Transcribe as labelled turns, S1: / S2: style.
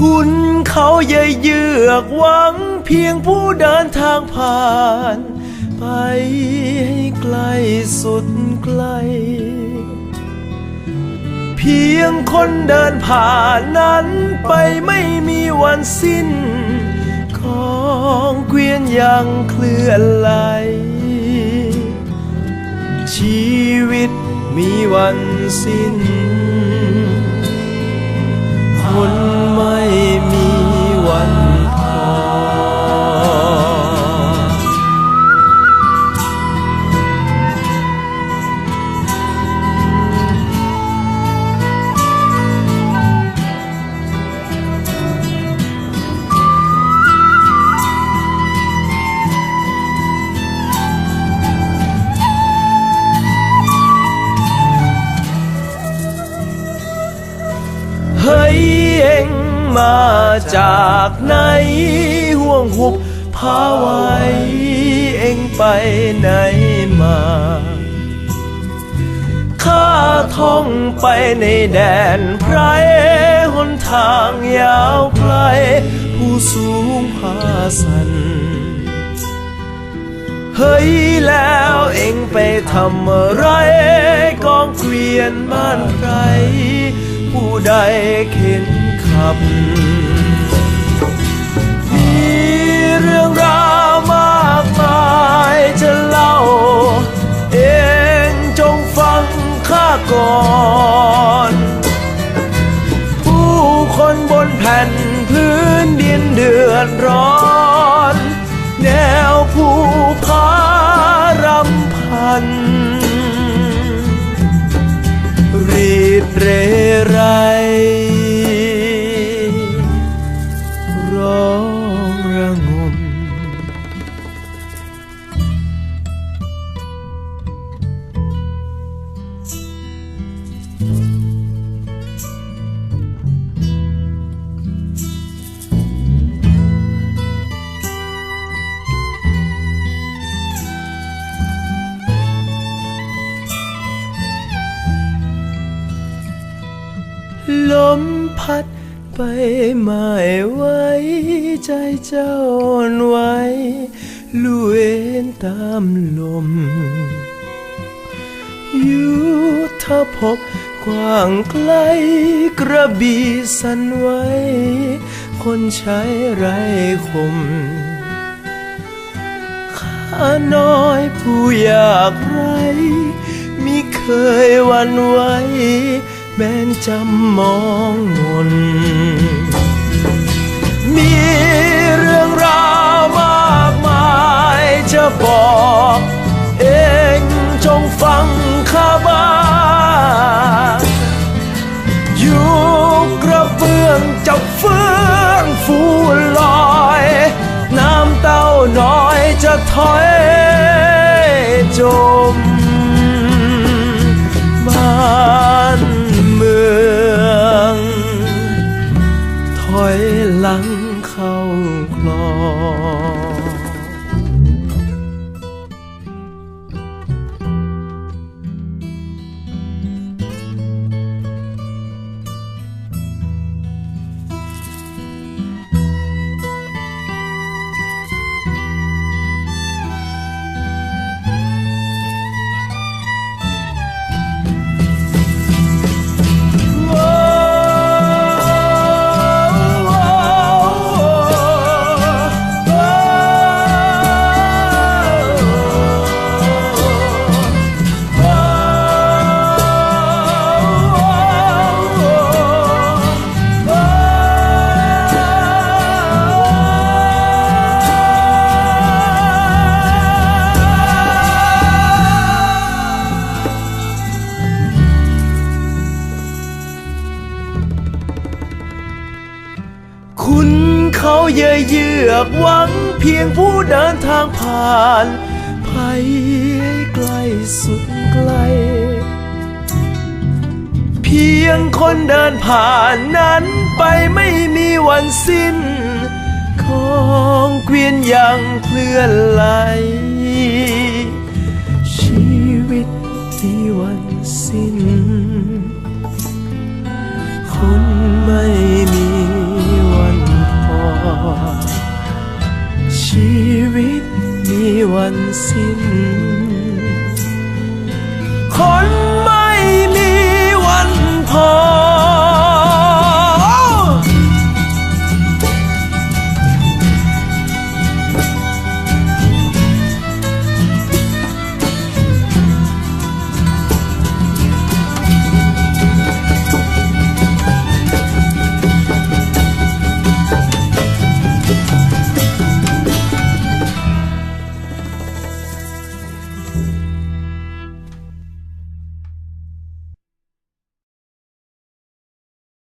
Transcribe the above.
S1: คุณเขาเย่เยือกหวังเพียงผู้เดินทางผ่าน ไปให้ไกลสุดไกล เพียงคนเดินผ่านนั้นไปไม่มีวันสิ้น ของเกวียนยังเคลื่อนไหล ชีวิตมีวันสิ้น คนไม่ มาจากไหนห่วงหุบพาไว้เองไปไหนมาข้าท่องไปในแดนไพรหนทางยาวไกลผู้สูงพาสัน เฮ้ยแล้วเองไปทำอะไร กองเกวียนบ้านใครผู้ใดเข็น บมีเรื่องราวมากมายจะเล่า เองจงฟังข้าก่อน ผู้คนบนแผ่นพื้นดินเดือดร้อนแน พัดไปไม่ไหวใจเจ้าอ่อนไหวลุเวนตามลมอยู่ถ้าพบกว้างไกลกระบี่สันไหวคนใช้ไรคมข้าน้อยผู้อยากไรมิเคยหวันไหว แม้นจำมองมน มีเรื่องราวมากมายจะบอก เองจงฟังข้าบ้างอยู่กระเบื้องจะเฟื่องฟูลอย น้ำเต้าน้อยจะถอย เยือกหวังเพียงผู้เดินทางผ่านภัยให้ไกลสุดไกล เพียงคนเดินผ่านนั้นไปไม่มีวันสิ้น ของเกวียนยังเคลื่อนไหล ชีวิตมีวันสิ้น คนไม่มี ชีวิตมีวันสิ้น